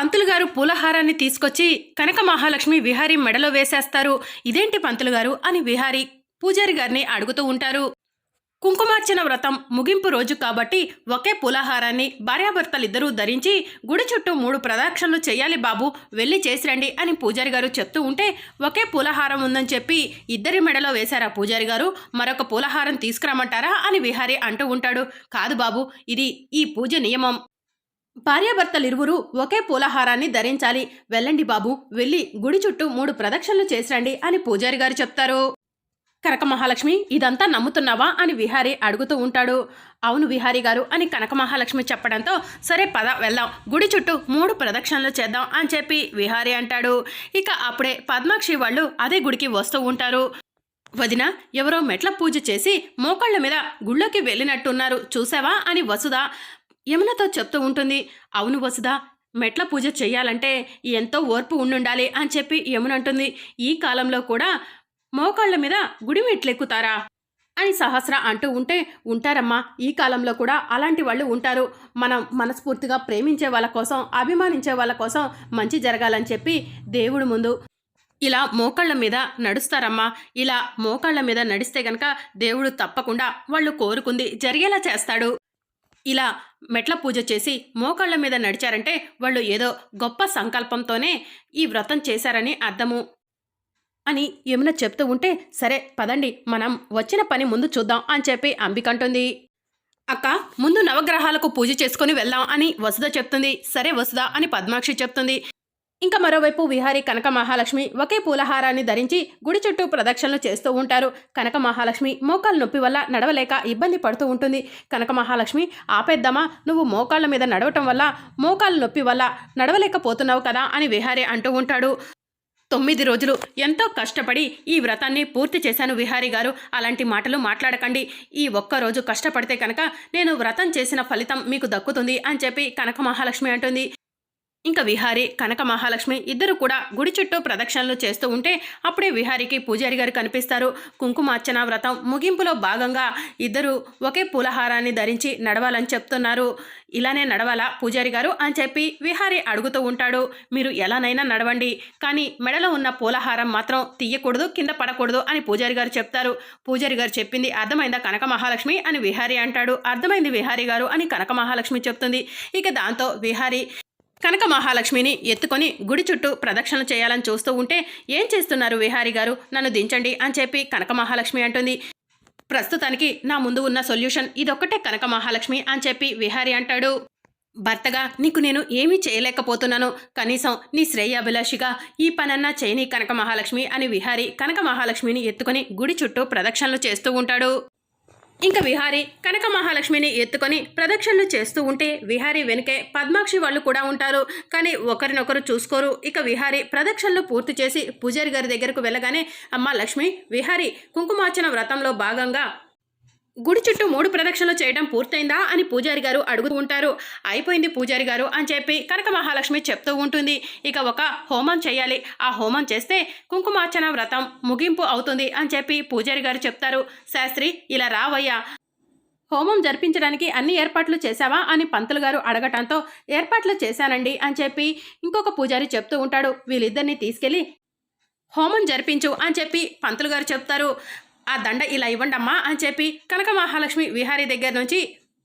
పంతులు గారు పూలహారాన్ని తీసుకొచ్చి కనక మహాలక్ష్మి విహారీ మెడలో వేసేస్తారు. ఇదేంటి పంతులు గారు అని విహారీ పూజారి గారిని అడుగుతూ ఉంటారు. కుంకుమార్చన వ్రతం ముగింపు రోజు కాబట్టి ఒకే పూలహారాన్ని భార్యాభర్తలిద్దరూ ధరించి గుడి చుట్టూ మూడు ప్రదక్షిణలు చేయాలి బాబు వెళ్ళి చేసిరండి అని పూజారి గారు చెప్తూ ఉంటే ఒకే పూలహారం ఉందని చెప్పి ఇద్దరి మెడలో వేశారా పూజారి గారు? మరొక పూలహారం తీసుకురమ్మంటారా అని విహారీ అంటూ ఉంటాడు. కాదు బాబు ఇది ఈ పూజ నియమం. భార్యాభర్తలిరువురు ఒకే పూలహారాన్ని ధరించాలి. వెళ్ళండి బాబు వెళ్ళి గుడి చుట్టూ మూడు ప్రదక్షిణలు చేసిరండి అని పూజారి గారు చెప్తారు. కనక మహాలక్ష్మి ఇదంతా నమ్ముతున్నావా అని విహారీ అడుగుతూ ఉంటాడు. అవును విహారీ గారు అని కనక మహాలక్ష్మి చెప్పడంతో సరే పద వెళ్దాం గుడి చుట్టూ మూడు ప్రదక్షిణలు చేద్దాం అని చెప్పి విహారీ అంటాడు. ఇక అప్పుడే పద్మాక్షి వాళ్ళు అదే గుడికి వస్తూ ఉంటారు. వదిన ఎవరో మెట్ల పూజ చేసి మోకాళ్ళ మీద గుళ్ళోకి వెళ్ళినట్టున్నారు చూసావా అని వసుధ యమునతో చెప్తూ ఉంటుంది అవును వసుదా మెట్ల పూజ చేయాలంటే ఎంతో ఓర్పు ఉండుండాలి అని చెప్పి యమున అంటుంది. ఈ కాలంలో కూడా మోకాళ్ళ మీద గుడి మెట్లెక్కుతారా? అని సహస్ర అంటూ ఉంటే ఉంటారమ్మా ఈ కాలంలో కూడా అలాంటి వాళ్ళు ఉంటారు. మనం మనస్ఫూర్తిగా ప్రేమించే వాళ్ళ కోసం అభిమానించే వాళ్ళ కోసం మంచి జరగాలని చెప్పి దేవుడు ముందు ఇలా మోకాళ్ళ మీద నడుస్తారమ్మా. ఇలా మోకాళ్ళ మీద నడిస్తే గనక దేవుడు తప్పకుండా వాళ్ళు కోరుకుంది జరిగేలా చేస్తాడు. ఇలా మెట్ల పూజ చేసి మోకాళ్ళ మీద నడిచారంటే వాళ్ళు ఏదో గొప్ప సంకల్పంతోనే ఈ వ్రతం చేశారని అర్థము అని యమున చెప్తూ ఉంటే సరే పదండి మనం వచ్చిన పని ముందు చూద్దాం అని చెప్పి అంబికంటుంది అక్క ముందు నవగ్రహాలకు పూజ చేసుకుని వెళ్దాం అని వసుధ చెప్తుంది. సరే వసుధ అని పద్మాక్షి చెప్తుంది. ఇంకా మరోవైపు విహారీ కనక మహాలక్ష్మి ఒకే పూలహారాన్ని ధరించి గుడి చుట్టూ ప్రదక్షిణలు చేస్తూ ఉంటారు. కనక మహాలక్ష్మి మోకాళ్ళ నొప్పి వల్ల నడవలేక ఇబ్బంది పడుతూ ఉంటుంది. కనక మహాలక్ష్మి ఆపేద్దామా? నువ్వు మోకాళ్ళ మీద నడవటం వల్ల మోకాళ్ళ నొప్పి వల్ల నడవలేకపోతున్నావు కదా అని విహారీ అంటూ ఉంటాడు. తొమ్మిది రోజులు ఎంతో కష్టపడి ఈ వ్రతాన్ని పూర్తి చేశాను విహారీ గారు. అలాంటి మాటలు మాట్లాడకండి. ఈ ఒక్క రోజు కష్టపడితే కనుక నేను వ్రతం చేసిన ఫలితం మీకు దక్కుతుంది అని చెప్పి కనక మహాలక్ష్మి అంటుంది. ఇంకా విహారీ కనక మహాలక్ష్మి ఇద్దరు కూడా గుడి చుట్టూ ప్రదక్షిణలు చేస్తూ ఉంటే అప్పుడే విహారీకి పూజారి గారు కనిపిస్తారు. కుంకుమార్చన వ్రతం ముగింపులో భాగంగా ఇద్దరు ఒకే పూలహారాన్ని ధరించి నడవాలని చెప్తున్నారు. ఇలానే నడవాలా పూజారి గారు అని చెప్పి విహారీ అడుగుతూ ఉంటాడు. మీరు ఎలానైనా నడవండి కానీ మెడలో ఉన్న పూలహారం మాత్రం తీయకూడదు కింద పడకూడదు అని పూజారి గారు చెప్తారు. పూజారి గారు చెప్పింది అర్థమైందా కనక మహాలక్ష్మి అని విహారీ అంటాడు. అర్థమైంది విహారీ గారు అని కనక మహాలక్ష్మి చెప్తుంది. ఇక దాంతో విహారీ కనక మహాలక్ష్మిని ఎత్తుకొని గుడి చుట్టూ ప్రదక్షిణలు చేయాలని చూస్తూ ఉంటే ఏం చేస్తున్నారు విహారీ గారు? నన్ను దించండి అని చెప్పి కనక మహాలక్ష్మి అంటుంది. ప్రస్తుతానికి నా ముందు ఉన్న సొల్యూషన్ ఇదొక్కటే కనక మహాలక్ష్మి అని చెప్పి విహారీ అంటాడు. భర్తగా నీకు నేను ఏమీ చేయలేకపోతున్నాను. కనీసం నీ శ్రేయాభిలాషిగా ఈ పనన్నా చేయని కనక మహాలక్ష్మి అని విహారీ కనక మహాలక్ష్మిని ఎత్తుకొని గుడి చుట్టూ ప్రదక్షిణలు చేస్తూ ఉంటాడు. ఇంకా విహారీ కనక మహాలక్ష్మిని ఎత్తుకొని ప్రదక్షిణలు చేస్తూ ఉంటే విహారీ వెనుకే పద్మాక్షి వాళ్ళు కూడా ఉంటారు. కానీ ఒకరినొకరు చూసుకోరు. ఇక విహారీ ప్రదక్షిణలు పూర్తి చేసి పూజారి గారి దగ్గరకు వెళ్ళగానే అమ్మ లక్ష్మి విహారీ కుంకుమార్చన వ్రతంలో భాగంగా గుడి చుట్టూ మూడు ప్రదక్షిణలు చేయడం పూర్తయిందా అని పూజారి గారు అడుగుతూ ఉంటారు. అయిపోయింది పూజారి గారు అని చెప్పి కనక మహాలక్ష్మి చెప్తూ ఉంటుంది. ఇక ఒక హోమం చేయాలి. ఆ హోమం చేస్తే కుంకుమార్చన వ్రతం ముగింపు అవుతుంది అని చెప్పి పూజారి గారు చెప్తారు. శాస్త్రి ఇలా రావయ్యా. హోమం జరిపించడానికి అన్ని ఏర్పాట్లు చేశావా అని పంతులు గారు అడగటంతో ఏర్పాట్లు చేశానండి అని చెప్పి ఇంకొక పూజారి చెప్తూ ఉంటాడు. వీళ్ళిద్దరిని తీసుకెళ్ళి హోమం జరిపించు అని చెప్పి పంతులు గారు చెప్తారు. ఆ దండ ఇలా ఇవ్వండమ్మా అని చెప్పి కనక మహాలక్ష్మి విహారీ దగ్గర నుంచి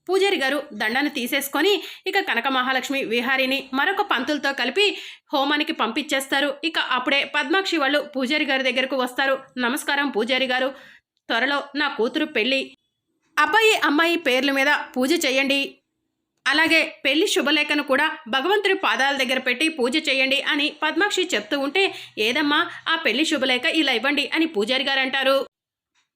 పూజారి గారు దండను తీసేసుకొని ఇక కనక మహాలక్ష్మి విహారీని మరొక పంతులతో కలిపి హోమానికి పంపించేస్తారు. ఇక అప్పుడే పద్మాక్షి వాళ్ళు పూజారి గారి దగ్గరకు వస్తారు. నమస్కారం పూజారి గారు. త్వరలో నా కూతురు పెళ్ళి. అబ్బాయి అమ్మాయి పేర్ల మీద పూజ చేయండి. అలాగే పెళ్ళి శుభలేఖను కూడా భగవంతుడి పాదాల దగ్గర పెట్టి పూజ చేయండి అని పద్మాక్షి చెప్తూ ఉంటే ఏదమ్మా ఆ పెళ్ళి శుభలేఖ ఇలా ఇవ్వండి అని పూజారి గారు అంటారు.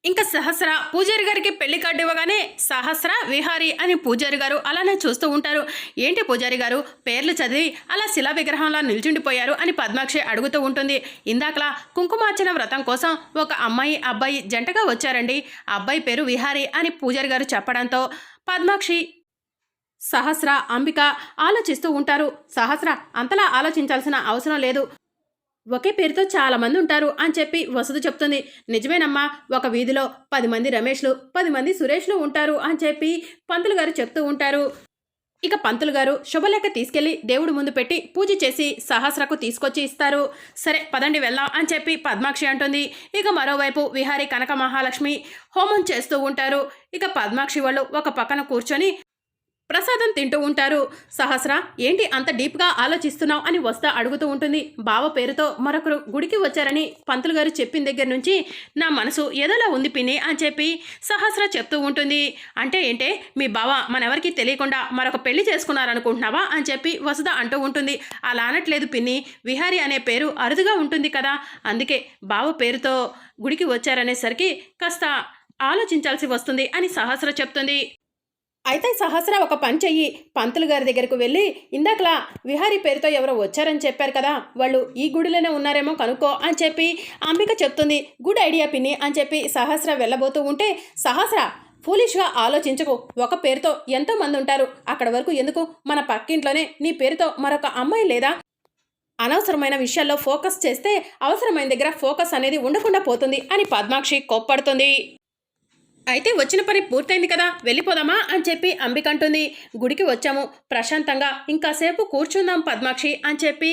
ఇంకా సహస్ర పూజారి గారికి పెళ్ళి కార్డు ఇవ్వగానే సహస్ర విహారి అని పూజారి గారు అలానే చూస్తూ ఉంటారు. ఏంటి పూజారి గారు? పేర్లు చదివి అలా శిలా విగ్రహంలా నిల్చుండిపోయారు అని పద్మాక్షి అడుగుతూ ఉంటుంది. ఇందాకలా కుంకుమార్చన వ్రతం కోసం ఒక అమ్మాయి అబ్బాయి జంటగా వచ్చారండి. అబ్బాయి పేరు విహారి అని పూజారి గారు చెప్పడంతో పద్మాక్షి సహస్ర అంబిక ఆలోచిస్తూ ఉంటారు. సహస్ర అంతలా ఆలోచించాల్సిన అవసరం లేదు. ఒకే పేరుతో చాలామంది ఉంటారు అని చెప్పి వసతి చెప్తుంది. నిజమేనమ్మా ఒక వీధిలో పది మంది రమేష్లు పది మంది సురేష్లు ఉంటారు అని చెప్పి పంతులు గారు చెప్తూ ఉంటారు. ఇక పంతులు గారు శుభలేఖ తీసుకెళ్ళి దేవుడి ముందు పెట్టి పూజ చేసి సహస్రకు తీసుకొచ్చి ఇస్తారు. సరే పదండి వెళ్దాం అని చెప్పి పద్మాక్షి అంటుంది. ఇక మరోవైపు విహారి కనక మహాలక్ష్మి హోమం చేస్తూ ఉంటారు. ఇక పద్మాక్షి వాళ్ళు ఒక పక్కన కూర్చొని ప్రసాదం తింటూ ఉంటారు. సహస్ర ఏంటి అంత డీప్గా ఆలోచిస్తున్నావు అని వస్తా అడుగుతూ ఉంటుంది. బావ పేరుతో మరొకరు గుడికి వచ్చారని పంతులు గారు చెప్పిన దగ్గర నుంచి నా మనసు ఏదోలా ఉంది పిన్ని అని చెప్పి సహస్ర చెప్తూ ఉంటుంది. అంటే ఏంటే మీ బావ మనెవరికి తెలియకుండా మరొక పెళ్ళి చేసుకున్నారనుకుంటున్నావా అని చెప్పి వసుద అంటూ ఉంటుంది. అలా అనట్లేదు పిన్ని. విహారి అనే పేరు అరుదుగా ఉంటుంది కదా. అందుకే బావ పేరుతో గుడికి వచ్చారనేసరికి కాస్త ఆలోచించాల్సి వస్తుంది అని సహస్ర చెప్తుంది. అయితే సహస్ర ఒక పని చెయ్యి. పంతులు గారి దగ్గరకు వెళ్ళి ఇందాకలా విహారీ పేరుతో ఎవరో వచ్చారని చెప్పారు కదా వాళ్ళు ఈ గుడిలోనే ఉన్నారేమో కనుక్కో అని చెప్పి అంబిక చెప్తుంది. గుడ్ ఐడియా పిన్ని అని చెప్పి సహస్ర వెళ్ళబోతూ ఉంటే సహస్ర ఫూలిష్గా ఆలోచించకు. ఒక పేరుతో ఎంతో మంది ఉంటారు. అక్కడ వరకు ఎందుకు? మన పక్కింట్లోనే నీ పేరుతో మరొక అమ్మాయి లేదా? అనవసరమైన విషయాల్లో ఫోకస్ చేస్తే అవసరమైన దగ్గర ఫోకస్ అనేది ఉండకుండా పోతుంది అని పద్మాక్షి కోప్పడుతుంది. అయితే వచ్చిన పని పూర్తయింది కదా వెళ్ళిపోదామా అని చెప్పి అంబిక అంటుంది. గుడికి వచ్చాము. ప్రశాంతంగా ఇంకాసేపు కూర్చుందాం పద్మాక్షి అని చెప్పి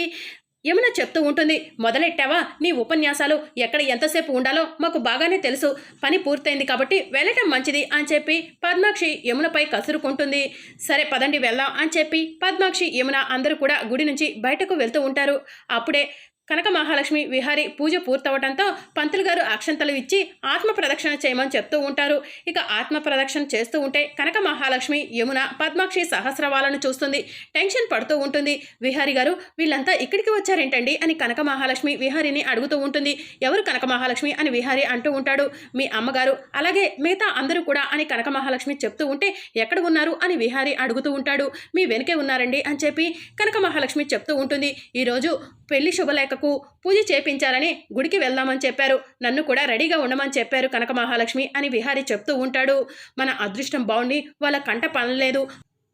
యమున చెప్తూ ఉంటుంది. మొదలెట్టావా నీ ఉపన్యాసాలు? ఎక్కడ ఎంతసేపు ఉండాలో మాకు బాగానే తెలుసు. పని పూర్తయింది కాబట్టి వెళ్ళటం మంచిది అని చెప్పి పద్మాక్షి యమునపై కసురుకుంటుంది. సరే పదండి వెళ్దాం అని చెప్పి పద్మాక్షి యమున అందరూ కూడా గుడి నుంచి బయటకు వెళ్తూ ఉంటారు. అప్పుడే కనక మహాలక్ష్మి విహారి పూజ పూర్తవడంతో పంతులు గారు అక్షంతలు ఇచ్చి ఆత్మ ప్రదక్షిణ చేయమని చెప్తూ ఉంటారు. ఇక ఆత్మ ప్రదక్షిణ చేస్తూ ఉంటే కనక మహాలక్ష్మి యమున పద్మాక్షి సహస్రవాలను చూస్తుంది. టెన్షన్ పడుతూ ఉంటుంది. విహారి గారు వీళ్ళంతా ఇక్కడికి వచ్చారేంటండి? అని కనక మహాలక్ష్మి విహారిని అడుగుతూ ఉంటుంది. ఎవరు కనక మహాలక్ష్మి అని విహారి అంటూ ఉంటాడు. మీ అమ్మగారు అలాగే మిగతా అందరూ కూడా అని కనక మహాలక్ష్మి చెప్తూ ఉంటే ఎక్కడ ఉన్నారు? అని విహారి అడుగుతూ ఉంటాడు. మీ వెనుకే ఉన్నారండి అని చెప్పి కనక మహాలక్ష్మి చెప్తూ ఉంటుంది. ఈరోజు పెళ్ళి శుభలేఖకు పూజ చేపించాలని గుడికి వెళ్దామని చెప్పారు. నన్ను కూడా రెడీగా ఉండమని చెప్పారు కనక మహాలక్ష్మి అని విహారి చెప్తూ ఉంటాడు. మన అదృష్టం బాగుండి వాళ్ళ కంట పనలేదు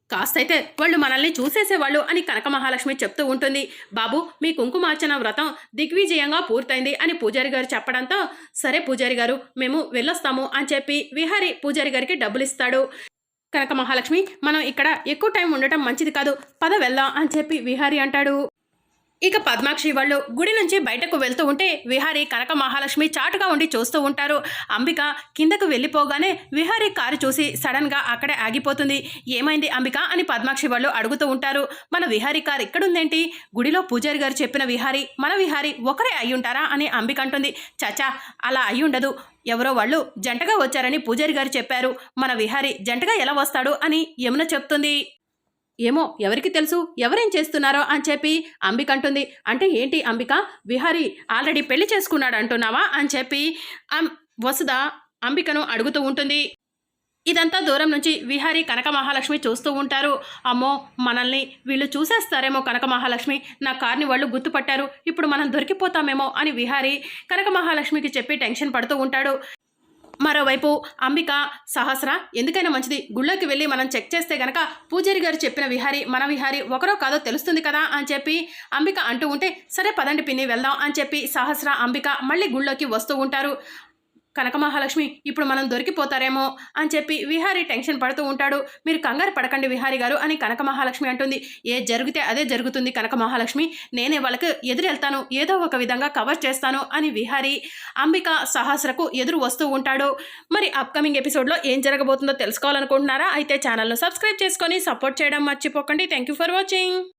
కాస్తైతే వాళ్ళు మనల్ని చూసేసేవాళ్ళు అని కనక మహాలక్ష్మి చెప్తూ ఉంటుంది. బాబు మీ కుంకుమార్చన వ్రతం దిగ్విజయంగా పూర్తయింది అని పూజారి గారు చెప్పడంతో సరే పూజారి గారు మేము వెళ్ళొస్తాము అని చెప్పి విహారి పూజారి గారికి డబ్బులు ఇస్తాడు కనక మహాలక్ష్మి మనం ఇక్కడ ఎక్కువ టైం ఉండటం మంచిది కాదు. పద వెళ్దాం అని చెప్పి విహారి అంటాడు. ఇక పద్మాక్షి వాళ్ళు గుడి నుంచి బయటకు వెళ్తూ ఉంటే విహారి కనక మహాలక్ష్మి చాటుగా ఉండి చూస్తూ ఉంటారు. అంబిక కిందకు వెళ్ళిపోగానే విహారి కారు చూసి సడన్గా అక్కడే ఆగిపోతుంది. ఏమైంది అంబిక అని పద్మాక్షి వాళ్ళు అడుగుతూ ఉంటారు. మన విహారి కారు ఇక్కడుందేంటి? గుడిలో పూజారి గారు చెప్పిన విహారి మన విహారి ఒకరే అయి ఉంటారా అని అంబిక అంటుంది. చచా అలా అయి ఉండదు ఎవరో వాళ్ళు జంటగా వచ్చారని పూజారి గారు చెప్పారు. మన విహారి జంటగా ఎలా వస్తాడు అని యమున చెప్తుంది. ఏమో ఎవరికి తెలుసు? ఎవరేం చేస్తున్నారో అని చెప్పి అంబిక అంటుంది. అంటే ఏంటి అంబిక? విహారి ఆల్రెడీ పెళ్ళి చేసుకున్నాడు అంటున్నావా అని చెప్పి అం- అంబికను అడుగుతూ ఉంటుంది. ఇదంతా దూరం నుంచి విహారి కనక మహాలక్ష్మి చూస్తూ ఉంటారు. అమ్మో మనల్ని వీళ్ళు చూసేస్తారేమో కనక మహాలక్ష్మి నా కార్ని వాళ్ళు గుర్తుపట్టారు. ఇప్పుడు మనం దొరికిపోతామేమో అని విహారి కనక మహాలక్ష్మికి చెప్పి టెన్షన్ పడుతూ ఉంటాడు. మరోవైపు అంబిక సహస్ర ఎందుకైనా మంచిది. గుళ్ళోకి వెళ్ళి మనం చెక్ చేస్తే గనక పూజారి గారు చెప్పిన విహారి మన విహారి ఒకరో కాదో తెలుస్తుంది కదా అని చెప్పి అంబిక అంటూ ఉంటే సరే పదండి పిన్ని వెళ్దాం అని చెప్పి సహస్ర అంబిక మళ్ళీ గుళ్ళోకి వస్తూ ఉంటారు. కనక మహాలక్ష్మి ఇప్పుడు మనం దొరికిపోతారేమో అని చెప్పి విహారి టెన్షన్ పడుతూ ఉంటాడు. మీరు కంగారు పడకండి విహారి గారు అని కనక మహాలక్ష్మి అంటుంది. ఏ జరిగితే అదే జరుగుతుంది కనక మహాలక్ష్మి. నేనే వాళ్ళకి ఎదురెళ్తాను ఏదో ఒక విధంగా కవర్ చేస్తాను అని విహారి అంబిక సహస్రకు ఎదురు వస్తూ ఉంటాడు. మరి అప్కమింగ్ ఎపిసోడ్లో ఏం జరగబోతుందో తెలుసుకోవాలనుకుంటున్నారా? అయితే ఛానల్ను సబ్స్క్రైబ్ చేసుకొని సపోర్ట్ చేయడం మర్చిపోకండి. Thank you for watching